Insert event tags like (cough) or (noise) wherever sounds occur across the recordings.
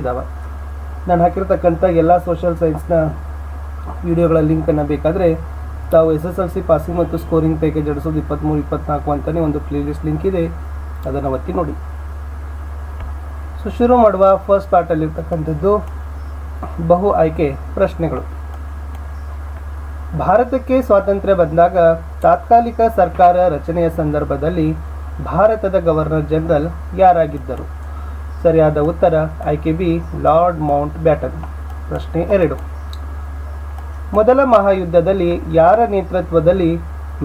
ಇದ್ದಾವೆ ನಾನು ಹಾಕಿರ್ತಕ್ಕಂಥ ಎಲ್ಲ ಸೋಷಿಯಲ್ ಸೈನ್ಸ್ನ ವಿಡಿಯೋಗಳ ಲಿಂಕನ್ನು ಬೇಕಾದರೆ ತಾವು S S L C passing ಮತ್ತು ಸ್ಕೋರಿಂಗ್ ಪ್ಯಾಕೇಜ್ ಎರಡು ಇಪ್ಪತ್ತ್ಮೂರು ಇಪ್ಪತ್ತ್ನಾಲ್ಕು ಅಂತಲೇ ಒಂದು ಪ್ಲೇಲಿಸ್ಟ್ ಲಿಂಕ್ ಇದೆ. ಅದನ್ನು ಒತ್ತಿ ನೋಡಿ. ಸೊ ಶುರು ಮಾಡುವ ಫಸ್ಟ್ ಪಾರ್ಟಲ್ಲಿರ್ತಕ್ಕಂಥದ್ದು ಬಹು ಆಯ್ಕೆ ಪ್ರಶ್ನೆಗಳು. ಭಾರತಕ್ಕೆ ಸ್ವಾತಂತ್ರ್ಯ ಬಂದಾಗ ತಾತ್ಕಾಲಿಕ ಸರ್ಕಾರ ರಚನೆಯ ಸಂದರ್ಭದಲ್ಲಿ ಭಾರತದ ಗವರ್ನರ್ ಜನರಲ್ ಯಾರಾಗಿದ್ದರು? ಸರಿಯಾದ ಉತ್ತರ ಆಯ್ಕೆ ಬಿ ಲಾರ್ಡ್ ಮೌಂಟ್ ಬ್ಯಾಟನ್. ಪ್ರಶ್ನೆ ಎರಡು. ಮೊದಲ ಮಹಾಯುದ್ಧದಲ್ಲಿ ಯಾರ ನೇತೃತ್ವದಲ್ಲಿ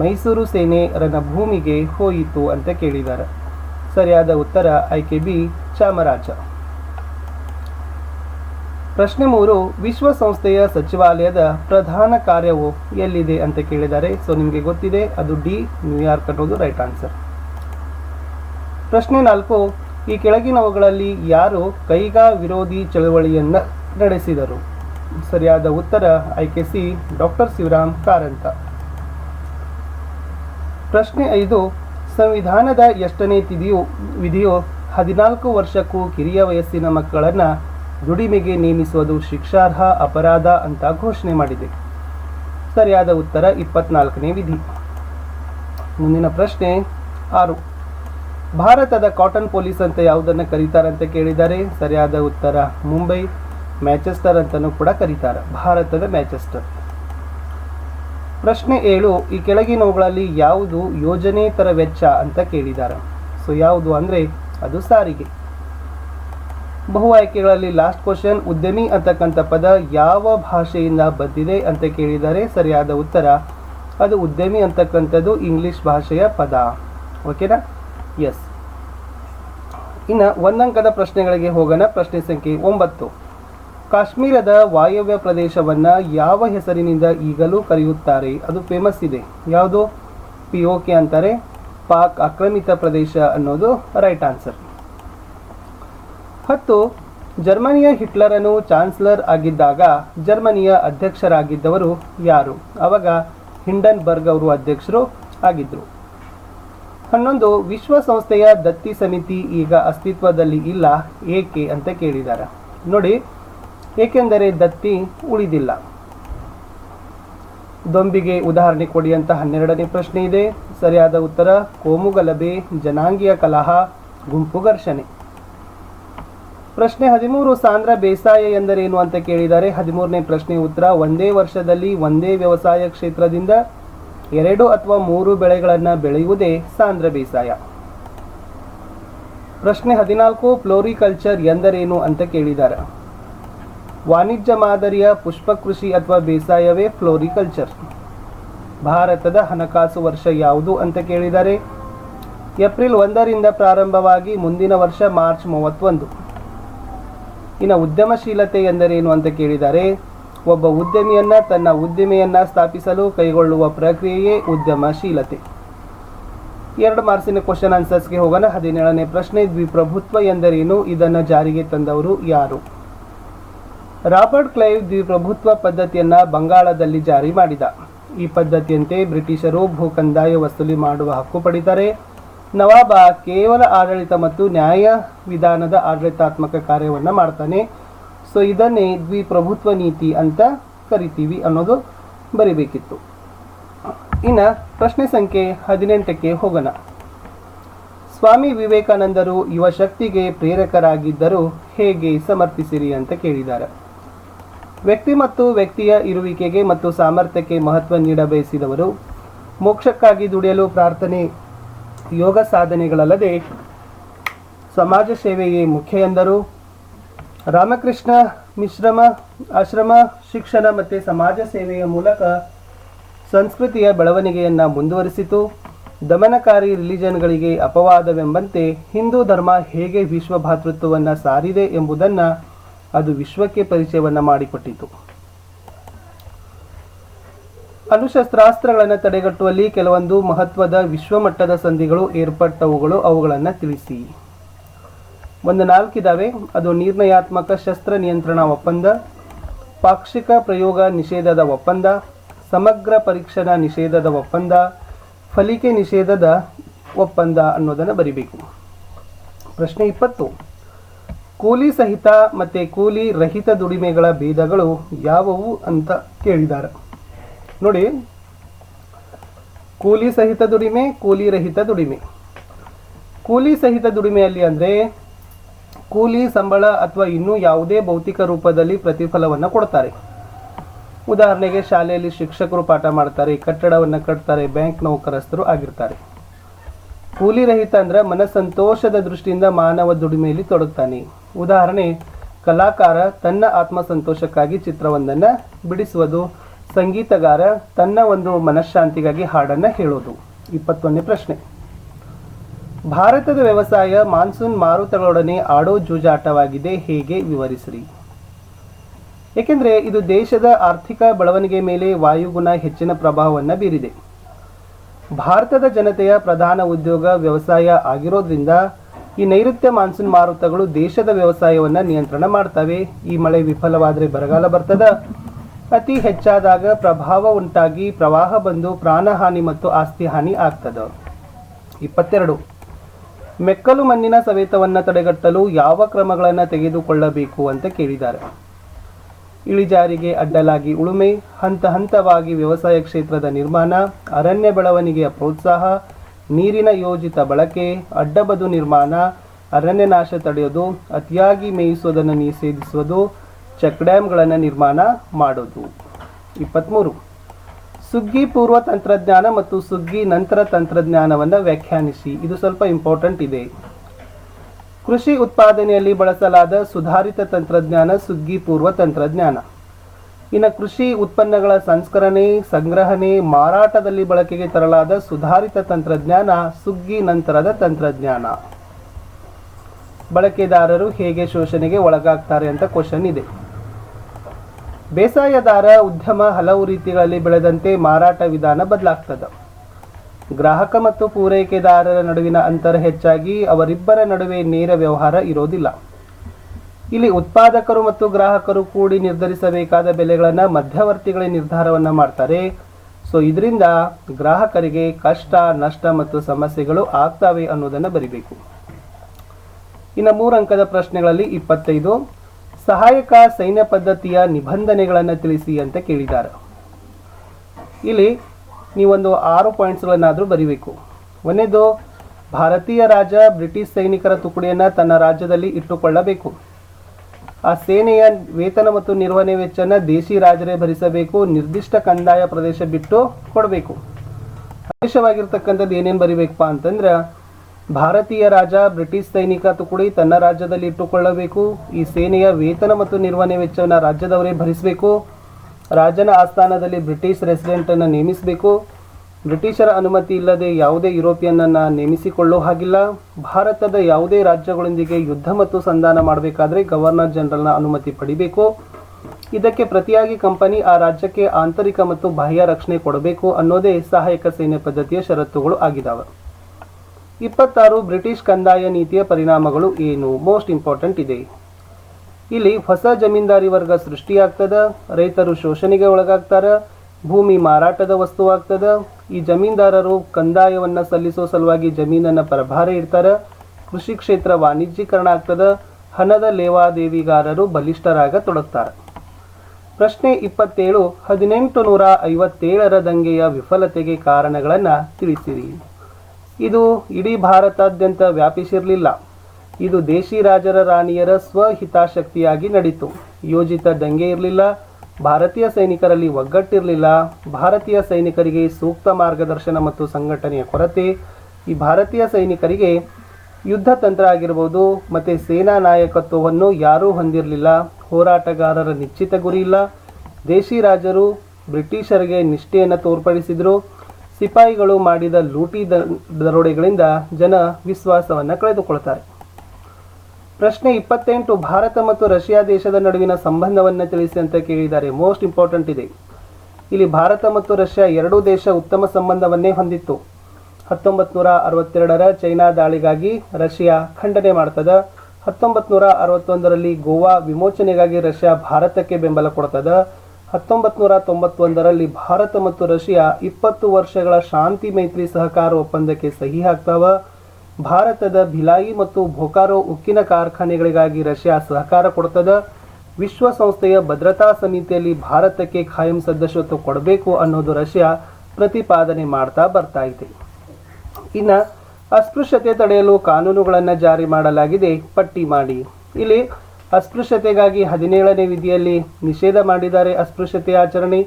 ಮೈಸೂರು ಸೇನೆ ರಣಭೂಮಿಗೆ ಹೋಯಿತು ಅಂತ ಕೇಳಿದ್ದಾರೆ. ಸರಿಯಾದ ಉತ್ತರ ಆಯ್ಕೆ ಬಿ ಚಾಮರಾಜ. ಪ್ರಶ್ನೆ ಮೂರು, ವಿಶ್ವಸಂಸ್ಥೆಯ ಸಚಿವಾಲಯದ ಪ್ರಧಾನ ಕಾರ್ಯವು ಎಲ್ಲಿದೆ ಅಂತ ಕೇಳಿದ್ದಾರೆ. ಸೊ ನಿಮಗೆ ಗೊತ್ತಿದೆ, ಅದು ಡಿ, ನ್ಯೂಯಾರ್ಕ್ ಅನ್ನೋದು ರೈಟ್ ಆನ್ಸರ್ ಪ್ರಶ್ನೆ ನಾಲ್ಕು ಈ ಕೆಳಗಿನವುಗಳಲ್ಲಿ ಯಾರು ಕೈಗಾ ವಿರೋಧಿ ಚಳುವಳಿಯನ್ನು ನಡೆಸಿದರು? ಸರಿಯಾದ ಉತ್ತರ ಆಯ್ಕೆ ಸಿ ಡಾಕ್ಟರ್ ಶಿವರಾಮ್ ಕಾರಂತ. ಪ್ರಶ್ನೆ ಐದು, ಸಂವಿಧಾನದ ಎಷ್ಟನೇ ತಿಥಿಯು ವಿಧಿಯು ಹದಿನಾಲ್ಕು ವರ್ಷಕ್ಕೂ ಕಿರಿಯ ವಯಸ್ಸಿನ ಮಕ್ಕಳನ್ನು ದುಡಿಮೆಗೆ ನೇಮಿಸುವುದು ಶಿಕ್ಷಾರ್ಹ ಅಪರಾಧ ಅಂತ ಘೋಷಣೆ ಮಾಡಿದೆ. ಸರಿಯಾದ ಉತ್ತರ ಇಪ್ಪತ್ನಾಲ್ಕನೇ ವಿಧಿ. ಮುಂದಿನ ಪ್ರಶ್ನೆ ಆರು. ಭಾರತದ ಕಾಟನ್ ಪೊಲೀಸ್ ಅಂತ ಯಾವುದನ್ನು ಕರೀತಾರಂತ ಕೇಳಿದ್ದಾರೆ? ಸರಿಯಾದ ಉತ್ತರ ಮುಂಬೈ. ಮ್ಯಾಚೆಸ್ಟರ್ ಅಂತಲೂ ಕೂಡ ಕರೀತಾರೆ, ಭಾರತದ ಮ್ಯಾಚೆಸ್ಟರ್. ಪ್ರಶ್ನೆ ಏಳು, ಈ ಕೆಳಗಿನವುಗಳಲ್ಲಿ ಯಾವುದು ಯೋಜನೇತರ ವೆಚ್ಚ ಅಂತ ಕೇಳಿದ್ದಾರೆ ಸೊ, ಯಾವುದು ಅಂದರೆ ಅದು ಸಾರಿಗೆ. ಬಹು ಆಯ್ಕೆಗಳಲ್ಲಿ ಲಾಸ್ಟ್ ಕ್ವಶನ್, ಉದ್ಯಮಿ ಅಂತಕ್ಕಂಥ ಪದ ಯಾವ ಭಾಷೆಯಿಂದ ಬಂದಿದೆ ಅಂತ ಕೇಳಿದರೆ? ಸರಿಯಾದ ಉತ್ತರ, ಅದು ಉದ್ಯಮಿ ಅಂತಕ್ಕಂಥದ್ದು ಇಂಗ್ಲಿಷ್ ಭಾಷೆಯ ಪದ. ಓಕೆನಾ ಎಸ್ ಇನ್ನು ಒಂದಂಕದ ಪ್ರಶ್ನೆಗಳಿಗೆ ಹೋಗೋಣ. ಪ್ರಶ್ನೆ ಸಂಖ್ಯೆ ಒಂಬತ್ತು. ಕಾಶ್ಮೀರದ ವಾಯವ್ಯ ಪ್ರದೇಶವನ್ನ ಯಾವ ಹೆಸರಿನಿಂದ ಈಗಲೂ ಕರೆಯುತ್ತಾರೆ? ಅದು ಫೇಮಸ್ ಇದೆ. ಯಾವುದು? ಪಿ ಕೆ ಅಂತಾರೆ. ಪಾಕ್ ಆಕ್ರಮಿತ ಪ್ರದೇಶ ಅನ್ನೋದು ರೈಟ್ ಆನ್ಸರ್ ಹತ್ತು, ಜರ್ಮನಿಯ ಹಿಟ್ಲರನ್ನು ಚಾನ್ಸಲರ್ ಆಗಿದ್ದಾಗ ಜರ್ಮನಿಯ ಅಧ್ಯಕ್ಷರಾಗಿದ್ದವರು ಯಾರು? ಅವಾಗ ಹಿಂಡನ್ಬರ್ಗ್ ಅವರು ಅಧ್ಯಕ್ಷರು ಆಗಿದ್ದರು ಹನ್ನೊಂದು ವಿಶ್ವಸಂಸ್ಥೆಯ ದತ್ತಿ ಸಮಿತಿ ಈಗ ಅಸ್ತಿತ್ವದಲ್ಲಿ ಇಲ್ಲ, ಏಕೆ ಅಂತ ಕೇಳಿದ್ದಾರೆ ನೋಡಿ, ಏಕೆಂದರೆ ದತ್ತಿ ಉಳಿದಿಲ್ಲ. ದೊಂಬಿಗೆ ಉದಾಹರಣೆ ಕೊಡಿ ಅಂತ ಹನ್ನೆರಡನೇ ಪ್ರಶ್ನೆ ಇದೆ. ಸರಿಯಾದ ಉತ್ತರ ಕೋಮುಗಲಭೆ ಜನಾಂಗೀಯ ಕಲಹ, ಗುಂಪು ಘರ್ಷಣೆ. ಪ್ರಶ್ನೆ ಹದಿಮೂರು ಸಾಂದ್ರ ಬೇಸಾಯ ಎಂದರೇನು ಅಂತ ಕೇಳಿದ್ದಾರೆ ಹದಿಮೂರನೇ ಪ್ರಶ್ನೆ ಉತ್ತರ, ಒಂದೇ ವರ್ಷದಲ್ಲಿ ಒಂದೇ ವ್ಯವಸಾಯ ಕ್ಷೇತ್ರದಿಂದ ಎರಡು ಅಥವಾ ಮೂರು ಬೆಳೆಗಳನ್ನು ಬೆಳೆಯುವುದೇ ಸಾಂದ್ರ ಬೇಸಾಯ. ಪ್ರಶ್ನೆ ಹದಿನಾಲ್ಕು, ಫ್ಲೋರಿಕಲ್ಚರ್ ಎಂದರೇನು ಅಂತ ಕೇಳಿದ್ದಾರೆ ವಾಣಿಜ್ಯ ಮಾದರಿಯ ಪುಷ್ಪ ಕೃಷಿ ಅಥವಾ ಬೇಸಾಯವೇ ಫ್ಲೋರಿಕಲ್ಚರ್? ಭಾರತದ ಹಣಕಾಸು ವರ್ಷ ಯಾವುದು ಅಂತ ಕೇಳಿದ್ದಾರೆ ಏಪ್ರಿಲ್ ಒಂದರಿಂದ ಪ್ರಾರಂಭವಾಗಿ ಮುಂದಿನ ವರ್ಷ ಮಾರ್ಚ್ ಮೂವತ್ತೊಂದು. ಇನ್ನು ಉದ್ಯಮಶೀಲತೆ ಎಂದರೇನು ಅಂತ ಕೇಳಿದ್ದಾರೆ ಒಬ್ಬ ಉದ್ಯಮಿಯನ್ನ ತನ್ನ ಉದ್ದಿಮೆಯನ್ನ ಸ್ಥಾಪಿಸಲು ಕೈಗೊಳ್ಳುವ ಪ್ರಕ್ರಿಯೆಯೇ ಉದ್ಯಮಶೀಲತೆ. ಎರಡು ಮಾರ್ಕ್ಸಿನ ಕ್ವಶನ್ ಆನ್ಸರ್ಸ್ಗೆ ಹೋಗೋಣ. ಹದಿನೇಳನೇ ಪ್ರಶ್ನೆ, ದ್ವಿಪ್ರಭುತ್ವ ಎಂದರೇನು? ಇದನ್ನು ಜಾರಿಗೆ ತಂದವರು ಯಾರು? ರಾಬರ್ಟ್ ಕ್ಲೈವ್ ದ್ವಿಪ್ರಭುತ್ವ ಪದ್ಧತಿಯನ್ನ ಬಂಗಾಳದಲ್ಲಿ ಜಾರಿ ಮಾಡಿದ. ಈ ಪದ್ಧತಿಯಂತೆ ಬ್ರಿಟಿಷರು ಭೂ ಕಂದಾಯ ವಸೂಲಿ ಮಾಡುವ ಹಕ್ಕು ಪಡಿತಾರೆ. ನವಾಬ ಕೇವಲ ಆಡಳಿತ ಮತ್ತು ನ್ಯಾಯ ವಿಧಾನದ ಆಡಳಿತಾತ್ಮಕ ಕಾರ್ಯವನ್ನು ಮಾಡ್ತಾನೆ. ಸೊ ಇದನ್ನೇ ದ್ವಿಪ್ರಭುತ್ವ ನೀತಿ ಅಂತ ಕರಿತೀವಿ ಅನ್ನೋದು ಬರಿಬೇಕಿತ್ತು. ಇನ್ನು ಪ್ರಶ್ನೆ ಸಂಖ್ಯೆ ಹದಿನೆಂಟಕ್ಕೆ ಹೋಗೋಣ. ಸ್ವಾಮಿ ವಿವೇಕಾನಂದರು ಯುವ ಶಕ್ತಿಗೆ ಪ್ರೇರಕರಾಗಿದ್ದರು ಹೇಗೆ ಸಮರ್ಥಿಸಿರಿ ಅಂತ ಕೇಳಿದ್ದಾರೆ. ವ್ಯಕ್ತಿ ಮತ್ತು ವ್ಯಕ್ತಿಯ ಇರುವಿಕೆಗೆ ಮತ್ತು ಸಾಮರ್ಥ್ಯಕ್ಕೆ ಮಹತ್ವ ನೀಡಬಯಸಿದವರು, ಮೋಕ್ಷಕ್ಕಾಗಿ ದುಡಿಯಲು ಪ್ರಾರ್ಥನೆ, ಯೋಗ ಸಾಧನೆಗಳಲ್ಲದೆ ಸಮಾಜ ಸೇವೆಯೇ ಮುಖ್ಯ ಎಂದರು. ರಾಮಕೃಷ್ಣ ಮಿಶ್ರಮ, ಆಶ್ರಮ, ಶಿಕ್ಷಣ ಮತ್ತು ಸಮಾಜ ಸೇವೆಯ ಮೂಲಕ ಸಂಸ್ಕೃತಿಯ ಬೆಳವಣಿಗೆಯನ್ನು ಮುಂದುವರಿಸಿತು. ದಮನಕಾರಿ ರಿಲಿಜನ್ಗಳಿಗೆ ಅಪವಾದವೆಂಬಂತೆ ಹಿಂದೂ ಧರ್ಮ ಹೇಗೆ ವಿಶ್ವ ಭಾತೃತ್ವವನ್ನು ಸಾರಿದೆ ಎಂಬುದನ್ನು ಅದು ವಿಶ್ವಕ್ಕೆ ಪರಿಚಯವನ್ನು ಮಾಡಿಕೊಟ್ಟಿತು. ಅಣುಶಸ್ತ್ರಾಸ್ತ್ರಗಳನ್ನು ತಡೆಗಟ್ಟುವಲ್ಲಿ ಕೆಲವೊಂದು ಮಹತ್ವದ ವಿಶ್ವಮಟ್ಟದ ಸಂಧಿಗಳು ಏರ್ಪಟ್ಟವುಗಳು ಅವುಗಳನ್ನು ತಿಳಿಸಿ. ಒಂದು ನಾಲ್ಕಿದಾವೆ ಅದು ನಿರ್ಣಯಾತ್ಮಕ ಶಸ್ತ್ರ ನಿಯಂತ್ರಣ ಒಪ್ಪಂದ, ಪಾಕ್ಷಿಕ ಪ್ರಯೋಗ ನಿಷೇಧದ ಒಪ್ಪಂದ, ಸಮಗ್ರ ಪರೀಕ್ಷಣಾ ನಿಷೇಧದ ಒಪ್ಪಂದ, ಫಲಿಕೆ ನಿಷೇಧದ ಒಪ್ಪಂದ ಅನ್ನೋದನ್ನು ಬರಿಬೇಕು. ಪ್ರಶ್ನೆ ಇಪ್ಪತ್ತು. ಕೂಲಿ ಸಹಿತ ಮತ್ತು ಕೂಲಿ ರಹಿತ ದುಡಿಮೆಗಳ ಭೇದಗಳು ಯಾವುವು ಅಂತ ಕೇಳಿದ್ದಾರೆ ನೋಡಿ, ಕೂಲಿ ಸಹಿತ ದುಡಿಮೆ, ಕೂಲಿ ರಹಿತ ದುಡಿಮೆ. ಕೂಲಿ ಸಹಿತ ದುಡಿಮೆಯಲ್ಲಿ ಅಂದರೆ ಕೂಲಿ, ಸಂಬಳ ಅಥವಾ ಇನ್ನೂ ಯಾವುದೇ ಭೌತಿಕ ರೂಪದಲ್ಲಿ ಪ್ರತಿಫಲವನ್ನು ಕೊಡ್ತಾರೆ. ಉದಾಹರಣೆಗೆ ಶಾಲೆಯಲ್ಲಿ ಶಿಕ್ಷಕರು ಪಾಠ ಮಾಡ್ತಾರೆ, ಕಟ್ಟಡವನ್ನು ಕಟ್ತಾರೆ, ಬ್ಯಾಂಕ್ ನೌಕರಸ್ಥರು ಆಗಿರ್ತಾರೆ. ಕೂಲಿ ರಹಿತ ಅಂದ್ರೆ ಮನಸ್ಸಂತೋಷದ ದೃಷ್ಟಿಯಿಂದ ಮಾನವ ದುಡಿಮೆಯಲ್ಲಿ ತೊಡಗ್ತಾನೆ. ಉದಾಹರಣೆ, ಕಲಾಕಾರ ತನ್ನ ಆತ್ಮಸಂತೋಷಕ್ಕಾಗಿ ಚಿತ್ರವೊಂದನ್ನು ಬಿಡಿಸುವುದು, ಸಂಗೀತಗಾರ ತನ್ನ ಒಂದು ಮನಃಶಾಂತಿಗಾಗಿ ಹಾಡನ್ನು ಹೇಳೋದು. ಇಪ್ಪತ್ತೊಂದನೇ ಪ್ರಶ್ನೆ. ಭಾರತದ ವ್ಯವಸಾಯ ಮಾನ್ಸೂನ್ ಮಾರುತಗಳೊಡನೆ ಆಡೋ ಜೂಜಾಟವಾಗಿದೆ, ಹೇಗೆ ವಿವರಿಸಿರಿ? ಏಕೆಂದರೆ ಇದು ದೇಶದ ಆರ್ಥಿಕ ಬೆಳವಣಿಗೆ ಮೇಲೆ ವಾಯುಗುಣ ಹೆಚ್ಚಿನ ಪ್ರಭಾವವನ್ನು ಬೀರಿದೆ. ಭಾರತದ ಜನತೆಯ ಪ್ರಧಾನ ಉದ್ಯೋಗ ವ್ಯವಸಾಯ ಆಗಿರೋದ್ರಿಂದ ಈ ನೈಋತ್ಯ ಮಾನ್ಸೂನ್ ಮಾರುತಗಳು ದೇಶದ ವ್ಯವಸಾಯವನ್ನು ನಿಯಂತ್ರಣ ಮಾಡ್ತವೆ. ಈ ಮಳೆ ವಿಫಲವಾದರೆ ಬರಗಾಲ ಬರ್ತದ. ಅತಿ ಹೆಚ್ಚಾದಾಗ ಪ್ರಭಾವ ಉಂಟಾಗಿ ಪ್ರವಾಹ ಬಂದು ಪ್ರಾಣಹಾನಿ ಮತ್ತು ಆಸ್ತಿ ಹಾನಿ ಆಗ್ತದ. ಇಪ್ಪತ್ತೆರಡು. ಮೆಕ್ಕಲು ಮಣ್ಣಿನ ಸವೆತವನ್ನು ತಡೆಗಟ್ಟಲು ಯಾವ ಕ್ರಮಗಳನ್ನು ತೆಗೆದುಕೊಳ್ಳಬೇಕು ಅಂತ ಕೇಳಿದ್ದಾರೆ. ಇಳಿಜಾರಿಗೆ ಅಡ್ಡಲಾಗಿ ಉಳುಮೆ, ಹಂತ ಹಂತವಾಗಿ ವ್ಯವಸಾಯ ಕ್ಷೇತ್ರದ ನಿರ್ಮಾಣ, ಅರಣ್ಯ ಬೆಳವಣಿಗೆಯ ಪ್ರೋತ್ಸಾಹ, ನೀರಿನ ಯೋಜಿತ ಬಳಕೆ, ಅಡ್ಡಬದು ನಿರ್ಮಾಣ, ಅರಣ್ಯ ನಾಶ ತಡೆಯೋದು, ಅತಿಯಾಗಿ ಮೇಯಿಸೋದನ್ನು ನಿಷೇಧಿಸುವುದು, ಚೆಕ್ ಡ್ಯಾಮ್ಗಳನ್ನು ನಿರ್ಮಾಣ ಮಾಡೋದು. ಇಪ್ಪತ್ತ್ಮೂರು ಸುಗ್ಗಿ ಪೂರ್ವ ತಂತ್ರಜ್ಞಾನ ಮತ್ತು ಸುಗ್ಗಿ ನಂತರ ತಂತ್ರಜ್ಞಾನವನ್ನು ವ್ಯಾಖ್ಯಾನಿಸಿ. ಇದು ಸ್ವಲ್ಪ ಇಂಪಾರ್ಟೆಂಟ್ ಇದೆ. ಕೃಷಿ ಉತ್ಪಾದನೆಯಲ್ಲಿ ಬಳಸಲಾದ ಸುಧಾರಿತ ತಂತ್ರಜ್ಞಾನ, ಸುಗ್ಗಿ ಪೂರ್ವ ತಂತ್ರಜ್ಞಾನ. ಇನ್ನು ಕೃಷಿ ಉತ್ಪನ್ನಗಳ ಸಂಸ್ಕರಣೆ, ಸಂಗ್ರಹಣೆ, ಮಾರಾಟದಲ್ಲಿ ಬಳಕೆಗೆ ತರಲಾದ ಸುಧಾರಿತ ತಂತ್ರಜ್ಞಾನ, ಸುಗ್ಗಿ ನಂತರದ ತಂತ್ರಜ್ಞಾನ. ಬಳಕೆದಾರರು ಹೇಗೆ ಶೋಷಣೆಗೆ ಒಳಗಾಗ್ತಾರೆ ಅಂತ ಕ್ವಶನ್ ಇದೆ. ಬೇಸಾಯದಾರ ಉದ್ಯಮ ಹಲವು ರೀತಿಗಳಲ್ಲಿ ಬೆಳೆದಂತೆ ಮಾರಾಟ ವಿಧಾನ ಬದಲಾಗ್ತದೆ. ಗ್ರಾಹಕ ಮತ್ತು ಪೂರೈಕೆದಾರರ ನಡುವಿನ ಅಂತರ ಹೆಚ್ಚಾಗಿ ಅವರಿಬ್ಬರ ನಡುವೆ ನೇರ ವ್ಯವಹಾರ ಇರೋದಿಲ್ಲ. ಇಲ್ಲಿ ಉತ್ಪಾದಕರು ಮತ್ತು ಗ್ರಾಹಕರು ಕೂಡಿ ನಿರ್ಧರಿಸಬೇಕಾದ ಬೆಲೆಗಳನ್ನು ಮಧ್ಯವರ್ತಿಗಳೇ ನಿರ್ಧಾರವನ್ನು ಮಾಡ್ತಾರೆ. ಸೊ ಇದರಿಂದ ಗ್ರಾಹಕರಿಗೆ ಕಷ್ಟ, ನಷ್ಟ ಮತ್ತು ಸಮಸ್ಯೆಗಳು ಆಗ್ತವೆ ಅನ್ನೋದನ್ನು ಬರಿಬೇಕು. ಇನ್ನು ಮೂರು ಅಂಕದ ಪ್ರಶ್ನೆಗಳಲ್ಲಿ ಇಪ್ಪತ್ತೈದು. ಸಹಾಯಕ ಸೈನ್ಯ ಪದ್ಧತಿಯ ನಿಬಂಧನೆಗಳನ್ನು ತಿಳಿಸಿ ಅಂತ ಕೇಳಿದ್ದಾರೆ ಇಲ್ಲಿ ನೀವೊಂದು ಆರು ಪಾಯಿಂಟ್ಸ್ಗಳನ್ನಾದರೂ ಬರಿಬೇಕು. ಒಂದೇದು, ಭಾರತೀಯ ರಾಜ ಬ್ರಿಟಿಷ್ ಸೈನಿಕರ ತುಕಡಿಯನ್ನು ತನ್ನ ರಾಜ್ಯದಲ್ಲಿ ಇಟ್ಟುಕೊಳ್ಳಬೇಕು. ಆ ಸೇನೆಯ ವೇತನ ಮತ್ತು ನಿರ್ವಹಣೆ ವೆಚ್ಚನ ದೇಶಿ ರಾಜರೇ ಭರಿಸಬೇಕು, ನಿರ್ದಿಷ್ಟ ಕಂದಾಯ ಪ್ರದೇಶ ಬಿಟ್ಟು ಕೊಡಬೇಕು. ವಿಶೇಷವಾಗಿರ್ತಕ್ಕಂಥದ್ದು ಏನೇನು ಬರಿಬೇಕಪ್ಪ ಅಂತಂದ್ರೆ ಭಾರತೀಯ ರಾಜ, ಬ್ರಿಟಿಷ್ ಸೈನಿಕ ತುಕುಡಿ ತನ್ನ ರಾಜ್ಯದಲ್ಲಿ ಇಟ್ಟುಕೊಳ್ಳಬೇಕು. ಈ ಸೇನೆಯ ವೇತನ ಮತ್ತು ನಿರ್ವಹಣೆ ವೆಚ್ಚವನ್ನು ರಾಜ್ಯದವರೇ ಭರಿಸಬೇಕು. ರಾಜನ ಆಸ್ಥಾನದಲ್ಲಿ ಬ್ರಿಟಿಷ್ ರೆಸಿಡೆಂಟನ್ನು ನೇಮಿಸಬೇಕು. ಬ್ರಿಟಿಷರ ಅನುಮತಿ ಇಲ್ಲದೆ ಯಾವುದೇ ಯುರೋಪಿಯನ್ನನ್ನು ನೇಮಿಸಿಕೊಳ್ಳೋ ಹಾಗಿಲ್ಲ. ಭಾರತದ ಯಾವುದೇ ರಾಜ್ಯಗಳೊಂದಿಗೆ ಯುದ್ಧ ಮತ್ತು ಸಂಧಾನ ಮಾಡಬೇಕಾದರೆ ಗವರ್ನರ್ ಜನರಲ್ನ ಅನುಮತಿ ಪಡಿಬೇಕು. ಇದಕ್ಕೆ ಪ್ರತಿಯಾಗಿ ಕಂಪನಿ ಆ ರಾಜ್ಯಕ್ಕೆ ಆಂತರಿಕ ಮತ್ತು ಬಾಹ್ಯ ರಕ್ಷಣೆ ಕೊಡಬೇಕು ಅನ್ನೋದೇ ಸಹಾಯಕ ಸೇನೆ ಪದ್ಧತಿಯ ಷರತ್ತುಗಳು ಆಗಿದ್ದಾವೆ ಇಪ್ಪತ್ತಾರು ಬ್ರಿಟಿಷ್ ಕಂದಾಯ ನೀತಿಯ ಪರಿಣಾಮಗಳು ಏನು? ಮೋಸ್ಟ್ ಇಂಪಾರ್ಟೆಂಟ್ ಇದೆ. ಇಲ್ಲಿ ಹೊಸ ಜಮೀನ್ದಾರಿ ವರ್ಗ ಸೃಷ್ಟಿಯಾಗ್ತದ, ರೈತರು ಶೋಷಣೆಗೆ ಒಳಗಾಗ್ತಾರ, ಭೂಮಿ ಮಾರಾಟದ ವಸ್ತುವಾಗ್ತದ ಈ ಜಮೀನ್ದಾರರು ಕಂದಾಯವನ್ನು ಸಲ್ಲಿಸೋ ಸಲುವಾಗಿ ಜಮೀನನ್ನು ಪರಭಾರ ಇಡ್ತಾರೆ, ಕೃಷಿ ಕ್ಷೇತ್ರ ವಾಣಿಜ್ಯೀಕರಣ ಆಗ್ತದ, ಹಣದ ಲೇವಾದೇವಿಗಾರರು ಬಲಿಷ್ಠರಾಗ ತೊಡಗ್ತಾರೆ. ಪ್ರಶ್ನೆ ಇಪ್ಪತ್ತೇಳು ಹದಿನೆಂಟು ನೂರ ಐವತ್ತೇಳರ ದಂಗೆಯ ವಿಫಲತೆಗೆ ಕಾರಣಗಳನ್ನು ತಿಳಿಸಿರಿ. ಇದು ಇಡೀ ಭಾರತಾದ್ಯಂತ ವ್ಯಾಪಿಸಿರಲಿಲ್ಲ. ಇದು ದೇಶಿ ರಾಜರ ರಾಣಿಯರ ಸ್ವಹಿತಾಶಕ್ತಿಯಾಗಿ ನಡೀತು. ಯೋಜಿತ ದಂಗೆ ಇರಲಿಲ್ಲ, ಭಾರತೀಯ ಸೈನಿಕರಲ್ಲಿ ಒಗ್ಗಟ್ಟಿರಲಿಲ್ಲ, ಭಾರತೀಯ ಸೈನಿಕರಿಗೆ ಸೂಕ್ತ ಮಾರ್ಗದರ್ಶನ ಮತ್ತು ಸಂಘಟನೆಯ ಕೊರತೆ, ಈ ಭಾರತೀಯ ಸೈನಿಕರಿಗೆ ಯುದ್ಧ ತಂತ್ರ ಆಗಿರ್ಬೋದು ಮತ್ತು ಸೇನಾ ನಾಯಕತ್ವವನ್ನು ಯಾರೂ ಹೊಂದಿರಲಿಲ್ಲ, ಹೋರಾಟಗಾರರ ನಿಶ್ಚಿತ ಗುರಿ ಇಲ್ಲ. ದೇಶಿ ರಾಜರು ಬ್ರಿಟಿಷರಿಗೆ ನಿಷ್ಠೆಯನ್ನು ತೋರ್ಪಡಿಸಿದರು. ಸಿಪಾಯಿಗಳು ಮಾಡಿದ ಲೂಟಿ ದರೋಡೆಗಳಿಂದ ಜನ ವಿಶ್ವಾಸವನ್ನು ಕಳೆದುಕೊಳ್ತಾರೆ ಪ್ರಶ್ನೆ ಇಪ್ಪತ್ತೆಂಟು, ಭಾರತ ಮತ್ತು ರಷ್ಯಾ ದೇಶದ ನಡುವಿನ ಸಂಬಂಧವನ್ನು ತಿಳಿಸಿ ಅಂತ ಕೇಳಿದ್ದಾರೆ. ಮೋಸ್ಟ್ ಇಂಪಾರ್ಟೆಂಟ್ ಇದೆ. ಇಲ್ಲಿ ಭಾರತ ಮತ್ತು ರಷ್ಯಾ ಎರಡೂ ದೇಶ ಉತ್ತಮ ಸಂಬಂಧವನ್ನೇ ಹೊಂದಿತ್ತು. ಹತ್ತೊಂಬತ್ತು ನೂರ ಅರವತ್ತೆರಡರ ಚೈನಾ ದಾಳಿಗಾಗಿ ರಷ್ಯಾ ಖಂಡನೆ ಮಾಡ್ತದ. ಹತ್ತೊಂಬತ್ತು ನೂರ ಅರವತ್ತೊಂದರಲ್ಲಿ ಗೋವಾ ವಿಮೋಚನೆಗಾಗಿ ರಷ್ಯಾ ಭಾರತಕ್ಕೆ ಬೆಂಬಲ ಕೊಡ್ತದ. ಹತ್ತೊಂಬತ್ತು ನೂರ ತೊಂಬತ್ತೊಂದರಲ್ಲಿ ಭಾರತ ಮತ್ತು ರಷ್ಯಾ ಇಪ್ಪತ್ತು ವರ್ಷಗಳ ಶಾಂತಿ ಮೈತ್ರಿ ಸಹಕಾರ ಒಪ್ಪಂದಕ್ಕೆ ಸಹಿ ಹಾಕ್ತಾವ. ಭಾರತದ ಭಿಲಾಯಿ ಮತ್ತು ಭೋಕಾರೋ ಉಕ್ಕಿನ ಕಾರ್ಖಾನೆಗಳಿಗಾಗಿ ರಷ್ಯಾ ಸಹಕಾರ ಕೊಡ್ತದ. ವಿಶ್ವಸಂಸ್ಥೆಯ ಭದ್ರತಾ ಸಮಿತಿಯಲ್ಲಿ ಭಾರತಕ್ಕೆ ಖಾಯಂ ಸದಸ್ಯತ್ವ ಕೊಡಬೇಕು ಅನ್ನೋದು ರಷ್ಯಾ ಪ್ರತಿಪಾದನೆ ಮಾಡ್ತಾ ಬರ್ತಾ ಇದೆ. ಇನ್ನು ಅಸ್ಪೃಶ್ಯತೆ ತಡೆಯಲು ಕಾನೂನುಗಳನ್ನು ಜಾರಿ ಮಾಡಲಾಗಿದೆ. ಪಟ್ಟಿ ಮಾಡಿ. ಇಲ್ಲಿ ಅಸ್ಪೃಶ್ಯತೆಗಾಗಿ ಹದಿನೇಳನೇ ವಿಧಿಯಲ್ಲಿ ನಿಷೇಧ ಮಾಡಿದ್ದಾರೆ ಅಸ್ಪೃಶ್ಯತೆ ಆಚರಣೆ.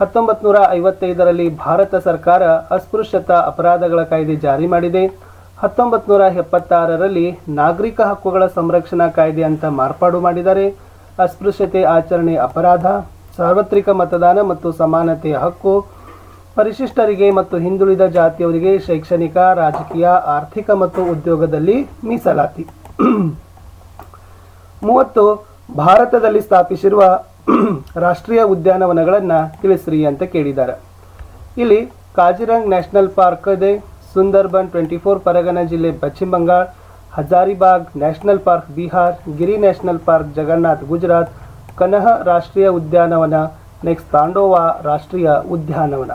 ಹತ್ತೊಂಬತ್ತು ನೂರ ಐವತ್ತೈದರಲ್ಲಿ ಭಾರತ ಸರ್ಕಾರ ಅಸ್ಪೃಶ್ಯತಾ ಅಪರಾಧಗಳ ಕಾಯ್ದೆ ಜಾರಿ ಮಾಡಿದೆ. ಹತ್ತೊಂಬತ್ತು ನೂರ ಎಪ್ಪತ್ತಾರರಲ್ಲಿ ನಾಗರಿಕ ಹಕ್ಕುಗಳ ಸಂರಕ್ಷಣಾ ಕಾಯ್ದೆ ಅಂತ ಮಾರ್ಪಾಡು ಮಾಡಿದ್ದಾರೆ. ಅಸ್ಪೃಶ್ಯತೆ ಆಚರಣೆ ಅಪರಾಧ, ಸಾರ್ವತ್ರಿಕ ಮತದಾನ ಮತ್ತು ಸಮಾನತೆಯ ಹಕ್ಕು. ಪರಿಶಿಷ್ಟರಿಗೆ ಮತ್ತು ಹಿಂದುಳಿದ ಜಾತಿಯವರಿಗೆ ಶೈಕ್ಷಣಿಕ, ರಾಜಕೀಯ, ಆರ್ಥಿಕ ಮತ್ತು ಉದ್ಯೋಗದಲ್ಲಿ ಮೀಸಲಾತಿ. ಮೂವತ್ತು ಭಾರತದಲ್ಲಿ ಸ್ಥಾಪಿಸಿರುವ (clears throat) ರಾಷ್ಟ್ರೀಯ ಉದ್ಯಾನವನಗಳನ್ನು ತಿಳಿಸ್ರಿ ಅಂತ ಕೇಳಿದ್ದಾರೆ. ಇಲ್ಲಿ ಕಾಜಿರಂಗ್ ನ್ಯಾಷನಲ್ ಪಾರ್ಕ್ ಇದೆ, ಸುಂದರ್ಬನ್ ಟ್ವೆಂಟಿ ಫೋರ್ ಪರಗನ ಜಿಲ್ಲೆ Pashchima Bangala, Hazaribagh national park Bihar, Gir national park Jagannath Gujarat, Kanha ರಾಷ್ಟ್ರೀಯ ಉದ್ಯಾನವನ, ನೆಕ್ಸ್ಟ್ ತಾಂಡೋವಾ ರಾಷ್ಟ್ರೀಯ ಉದ್ಯಾನವನ.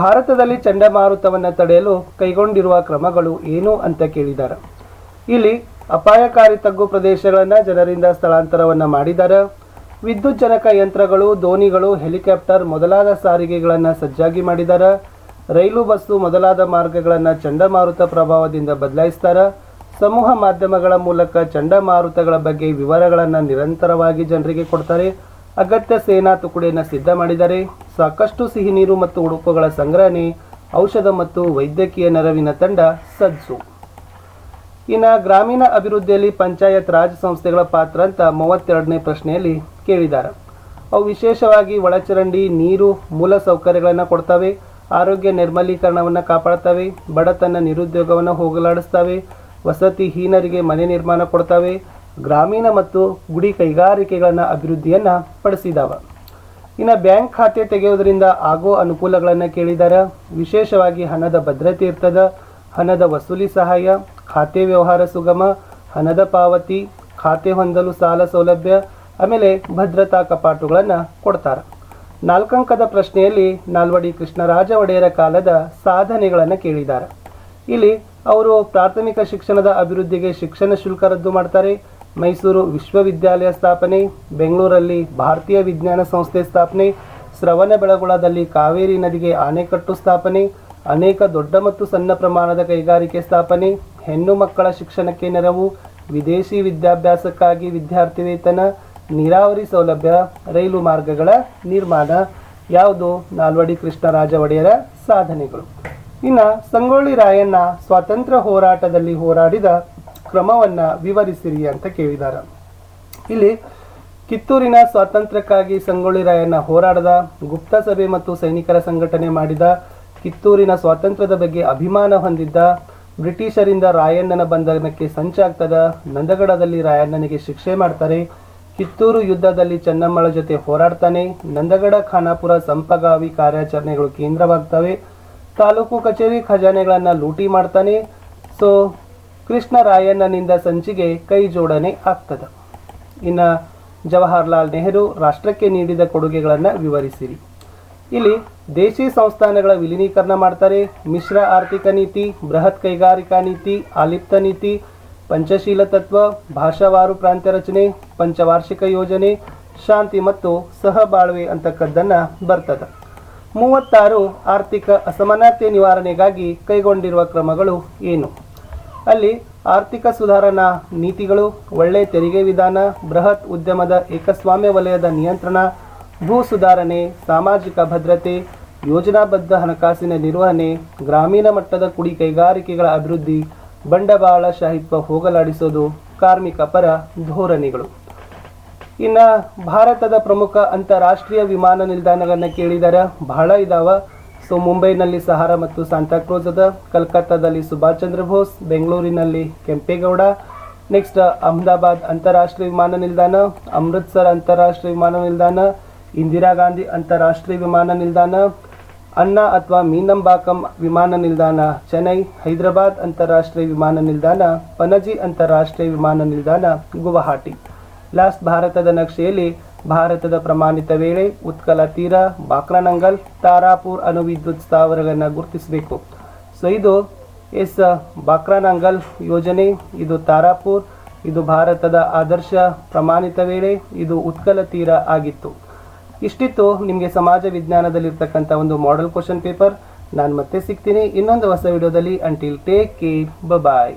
ಭಾರತದಲ್ಲಿ ಚಂಡಮಾರುತವನ್ನು ತಡೆಯಲು ಕೈಗೊಂಡಿರುವ ಕ್ರಮಗಳು ಏನು ಅಂತ ಕೇಳಿದ್ದಾರೆ. ಇಲ್ಲಿ ಅಪಾಯಕಾರಿ ತಗ್ಗು ಪ್ರದೇಶಗಳನ್ನು ಜನರಿಂದ ಸ್ಥಳಾಂತರವನ್ನು ಮಾಡಿದ್ದಾರೆ. ವಿದ್ಯುತ್ ಜನಕ ಯಂತ್ರಗಳು, ದೋಣಿಗಳು, ಹೆಲಿಕಾಪ್ಟರ್ ಮೊದಲಾದ ಸಾರಿಗೆಗಳನ್ನು ಸಜ್ಜಾಗಿ ಮಾಡಿದ್ದಾರೆ. ರೈಲು ಬಸ್ಸು ಮೊದಲಾದ ಮಾರ್ಗಗಳನ್ನು ಚಂಡಮಾರುತ ಪ್ರಭಾವದಿಂದ ಬದಲಾಯಿಸ್ತಾರೆ. ಸಮೂಹ ಮಾಧ್ಯಮಗಳ ಮೂಲಕ ಚಂಡಮಾರುತಗಳ ಬಗ್ಗೆ ವಿವರಗಳನ್ನು ನಿರಂತರವಾಗಿ ಜನರಿಗೆ ಕೊಡ್ತಾರೆ. ಅಗತ್ಯ ಸೇನಾ ತುಕಡಿಯನ್ನು ಸಿದ್ಧ ಮಾಡಿದ್ದಾರೆ. ಸಾಕಷ್ಟು ಸಿಹಿ ನೀರು ಮತ್ತು ಉಡುಪುಗಳ ಸಂಗ್ರಹಣೆ, ಔಷಧ ಮತ್ತು ವೈದ್ಯಕೀಯ ನೆರವಿನ ತಂಡ ಸಜ್ಜು. ಇನ್ನು ಗ್ರಾಮೀಣ ಅಭಿವೃದ್ಧಿಯಲ್ಲಿ ಪಂಚಾಯತ್ ರಾಜ್ ಸಂಸ್ಥೆಗಳ ಪಾತ್ರ ಅಂತ ಮೂವತ್ತೆರಡನೇ ಪ್ರಶ್ನೆಯಲ್ಲಿ ಕೇಳಿದ್ದಾರೆ. ಅವು ವಿಶೇಷವಾಗಿ ಒಳಚರಂಡಿ, ನೀರು, ಮೂಲ ಸೌಕರ್ಯಗಳನ್ನು ಕೊಡ್ತವೆ, ಆರೋಗ್ಯ ನಿರ್ಮಲೀಕರಣವನ್ನು ಕಾಪಾಡ್ತವೆ, ಬಡತನ ನಿರುದ್ಯೋಗವನ್ನು ಹೋಗಲಾಡಿಸ್ತವೆ, ವಸತಿ ಹೀನರಿಗೆ ಮನೆ ನಿರ್ಮಾಣ ಕೊಡ್ತವೆ, ಗ್ರಾಮೀಣ ಮತ್ತು ಗುಡಿ ಕೈಗಾರಿಕೆಗಳನ್ನು ಅಭಿವೃದ್ಧಿಯನ್ನು ಪಡಿಸಿದಾವ. ಇನ್ನು ಬ್ಯಾಂಕ್ ಖಾತೆ ತೆಗೆಯೋದರಿಂದ ಆಗೋ ಅನುಕೂಲಗಳನ್ನು ಕೇಳಿದ್ದಾರೆ ವಿಶೇಷವಾಗಿ ಹಣದ ಭದ್ರತೆ ಇರ್ತದ, ಹಣದ ವಸೂಲಿ ಸಹಾಯ ಖಾತೆ ವ್ಯವಹಾರ ಸುಗಮ, ಹಣದ ಪಾವತಿ, ಖಾತೆ ಹೊಂದಲು ಸಾಲ ಸೌಲಭ್ಯ, ಆಮೇಲೆ ಭದ್ರತಾ ಕಪಾಟುಗಳನ್ನು ಕೊಡ್ತಾರೆ. ನಾಲ್ಕಂಕದ ಪ್ರಶ್ನೆಯಲ್ಲಿ ನಾಲ್ವಡಿ ಕೃಷ್ಣರಾಜ ಒಡೆಯರ ಕಾಲದ ಸಾಧನೆಗಳನ್ನು ಕೇಳಿದ್ದಾರೆ. ಇಲ್ಲಿ ಅವರು ಪ್ರಾಥಮಿಕ ಶಿಕ್ಷಣದ ಅಭಿವೃದ್ಧಿಗೆ ಶಿಕ್ಷಣ ಶುಲ್ಕ ರದ್ದು ಮಾಡ್ತಾರೆ. ಮೈಸೂರು ವಿಶ್ವವಿದ್ಯಾಲಯ ಸ್ಥಾಪನೆ, ಬೆಂಗಳೂರಲ್ಲಿ ಭಾರತೀಯ ವಿಜ್ಞಾನ ಸಂಸ್ಥೆ ಸ್ಥಾಪನೆ, ಶ್ರವಣ ಬೆಳಗುಳದಲ್ಲಿ ಕಾವೇರಿ ನದಿಗೆ ಆಣೆಕಟ್ಟು ಸ್ಥಾಪನೆ, ಅನೇಕ ದೊಡ್ಡ ಮತ್ತು ಸಣ್ಣ ಪ್ರಮಾಣದ ಕೈಗಾರಿಕೆ ಸ್ಥಾಪನೆ ಹೆಣ್ಣು ಮಕ್ಕಳ ಶಿಕ್ಷಣಕ್ಕೆ ನೆರವು, ವಿದೇಶಿ ವಿದ್ಯಾಭ್ಯಾಸಕ್ಕಾಗಿ ವಿದ್ಯಾರ್ಥಿ ವೇತನ ನೀರಾವರಿ ಸೌಲಭ್ಯ, ರೈಲು ಮಾರ್ಗಗಳ ನಿರ್ಮಾಣ, ಯಾವುದು ನಾಲ್ವಡಿ ಕೃಷ್ಣರಾಜ ಒಡೆಯರ ಸಾಧನೆಗಳು. ಇನ್ನು ಸಂಗೊಳ್ಳಿ ರಾಯಣ್ಣ ಸ್ವಾತಂತ್ರ್ಯ ಹೋರಾಟದಲ್ಲಿ ಹೋರಾಡಿದ ಕ್ರಮವನ್ನು ವಿವರಿಸಿರಿ ಅಂತ ಕೇಳಿದ್ದಾರೆ ಇಲ್ಲಿ ಕಿತ್ತೂರಿನ ಸ್ವಾತಂತ್ರ್ಯಕ್ಕಾಗಿ ಸಂಗೊಳ್ಳಿ ರಾಯಣ್ಣ ಹೋರಾಡದ, ಗುಪ್ತ ಸಭೆ ಮತ್ತು ಸೈನಿಕರ ಸಂಘಟನೆ ಮಾಡಿದ, ಕಿತ್ತೂರಿನ ಸ್ವಾತಂತ್ರ್ಯದ ಬಗ್ಗೆ ಅಭಿಮಾನ ಹೊಂದಿದ್ದ ಬ್ರಿಟಿಷರಿಂದ ರಾಯಣ್ಣನ ಬಂಧನಕ್ಕೆ ಸಂಚಾಗ್ತದ ನಂದಗಡದಲ್ಲಿ ರಾಯಣ್ಣನಿಗೆ ಶಿಕ್ಷೆ ಮಾಡ್ತಾರೆ. ಕಿತ್ತೂರು ಯುದ್ಧದಲ್ಲಿ ಚೆನ್ನಮ್ಮಳ ಜೊತೆ ಹೋರಾಡ್ತಾನೆ. ನಂದಗಡ, ಖಾನಾಪುರ ಸಂಪಗಾವಿ ಕಾರ್ಯಾಚರಣೆಗಳು ಕೇಂದ್ರವಾಗ್ತವೆ. ತಾಲೂಕು ಕಚೇರಿ ಖಜಾನೆಗಳನ್ನು ಲೂಟಿ ಮಾಡ್ತಾನೆ. ಸೊ, ಕೃಷ್ಣ ರಾಯಣ್ಣನಿಂದ ಸಂಚಿಗೆ ಕೈ ಜೋಡಣೆ ಆಗ್ತದೆ. ಇನ್ನು ಜವಾಹರ್ಲಾಲ್ ನೆಹರು ರಾಷ್ಟ್ರಕ್ಕೆ ನೀಡಿದ ಕೊಡುಗೆಗಳನ್ನು ವಿವರಿಸಿರಿ. ಇಲ್ಲಿ ದೇಶಿ ಸಂಸ್ಥಾನಗಳ ವಿಲೀನೀಕರಣ ಮಾಡ್ತಾರೆ. ಮಿಶ್ರ ಆರ್ಥಿಕ ನೀತಿ, ಬೃಹತ್ ಕೈಗಾರಿಕಾ ನೀತಿ ಆಲಿಪ್ತ ನೀತಿ, ಪಂಚಶೀಲ ತತ್ವ, ಭಾಷಾವಾರು ಪ್ರಾಂತ್ಯ ರಚನೆ, ಪಂಚವಾರ್ಷಿಕ ಯೋಜನೆ, ಶಾಂತಿ ಮತ್ತು ಸಹಬಾಳ್ವೆ ಅಂತಕ್ಕದ್ದನ್ನು ಬರ್ತದೆ. ಮೂವತ್ತಾರು, ಆರ್ಥಿಕ ಅಸಮಾನತೆ ನಿವಾರಣೆಗಾಗಿ ಕೈಗೊಂಡಿರುವ ಕ್ರಮಗಳು ಏನು? ಅಲ್ಲಿ ಆರ್ಥಿಕ ಸುಧಾರಣಾ ನೀತಿಗಳು, ಒಳ್ಳೆ ತೆರಿಗೆ ವಿಧಾನ, ಬೃಹತ್ ಉದ್ಯಮದ ಏಕಸ್ವಾಮ್ಯ ವಲಯದ ನಿಯಂತ್ರಣ ಭೂ ಸುಧಾರಣೆ, ಸಾಮಾಜಿಕ ಭದ್ರತೆ, ಯೋಜನಾಬದ್ಧ ಹಣಕಾಸಿನ ನಿರ್ವಹಣೆ, ಗ್ರಾಮೀಣ ಮಟ್ಟದ ಕುಡಿ ಕೈಗಾರಿಕೆಗಳ ಅಭಿವೃದ್ಧಿ ಬಂಡವಾಳಶಾಹಿತ್ವ ಹೋಗಲಾಡಿಸೋದು, ಕಾರ್ಮಿಕ ಪರ ಧೋರಣೆಗಳು. ಇನ್ನು ಭಾರತದ ಪ್ರಮುಖ ಅಂತಾರಾಷ್ಟ್ರೀಯ ವಿಮಾನ ನಿಲ್ದಾಣಗಳನ್ನ ಕೇಳಿದಾರ, ಬಹಳ ಇದಾವ. ಸೊ, ಮುಂಬೈನಲ್ಲಿ ಸಹಾರ ಮತ್ತು ಸಾಂತಾಕ್ರೋಸ್ ಅದ ಕಲ್ಕತ್ತಾದಲ್ಲಿ ಸುಭಾಷ್ ಚಂದ್ರ ಬೋಸ್, ಬೆಂಗಳೂರಿನಲ್ಲಿ ಕೆಂಪೇಗೌಡ. ನೆಕ್ಸ್ಟ್ ಅಹಮದಾಬಾದ್ ಅಂತಾರಾಷ್ಟ್ರೀಯ ವಿಮಾನ ನಿಲ್ದಾಣ, ಅಮೃತ್ಸರ್ ಅಂತಾರಾಷ್ಟ್ರೀಯ ವಿಮಾನ ನಿಲ್ದಾಣ ಇಂದಿರಾ ಗಾಂಧಿ ಅಂತಾರಾಷ್ಟ್ರೀಯ ವಿಮಾನ ನಿಲ್ದಾಣ, ಅಣ್ಣಾ ಅಥವಾ ಮೀನಂಬಾಕಂ ವಿಮಾನ ನಿಲ್ದಾಣ, ಚೆನ್ನೈ, ಹೈದರಾಬಾದ್ ಅಂತಾರಾಷ್ಟ್ರೀಯ ವಿಮಾನ ನಿಲ್ದಾಣ ಪಣಜಿ ಅಂತಾರಾಷ್ಟ್ರೀಯ ವಿಮಾನ ನಿಲ್ದಾಣ, ಗುವಾಹಟಿ. ಲಾಸ್ಟ್ ಭಾರತದ ನಕ್ಷೆಯಲ್ಲಿ ಭಾರತದ ಪ್ರಮಾಣಿತ ವೇಳೆ ಉತ್ಕಲ ತೀರ, ಬಾಕ್ರಾನಂಗಲ್, ತಾರಾಪುರ್ ಅನು ವಿದ್ಯುತ್ ಸ್ಥಾವರಗಳನ್ನು ಗುರುತಿಸಬೇಕು. ಸೊ ಇದು ಎಸ್ ಬಾಕ್ರಾನಂಗಲ್ ಯೋಜನೆ, ಇದು ತಾರಾಪುರ್, ಇದು ಭಾರತದ ಆದರ್ಶ ಪ್ರಮಾಣಿತ ವೇಳೆ ಇದು ಉತ್ಕಲ ತೀರ ಆಗಿತ್ತು. ಇಷ್ಟಿತ್ತು ನಿಮಗೆ ಸಮಾಜ ವಿಜ್ಞಾನದಲ್ಲಿರ್ತಕ್ಕಂಥ ಒಂದು ಮಾಡೆಲ್ ಕ್ವಶನ್ ಪೇಪರ್ ನಾನು ಮತ್ತೆ ಸಿಗ್ತೀನಿ ಇನ್ನೊಂದು ಹೊಸ ವಿಡಿಯೋದಲ್ಲಿ ಅಂಟಿಲ್ ಟೇಕ್ ಕೇರ್ ಬಾಯ್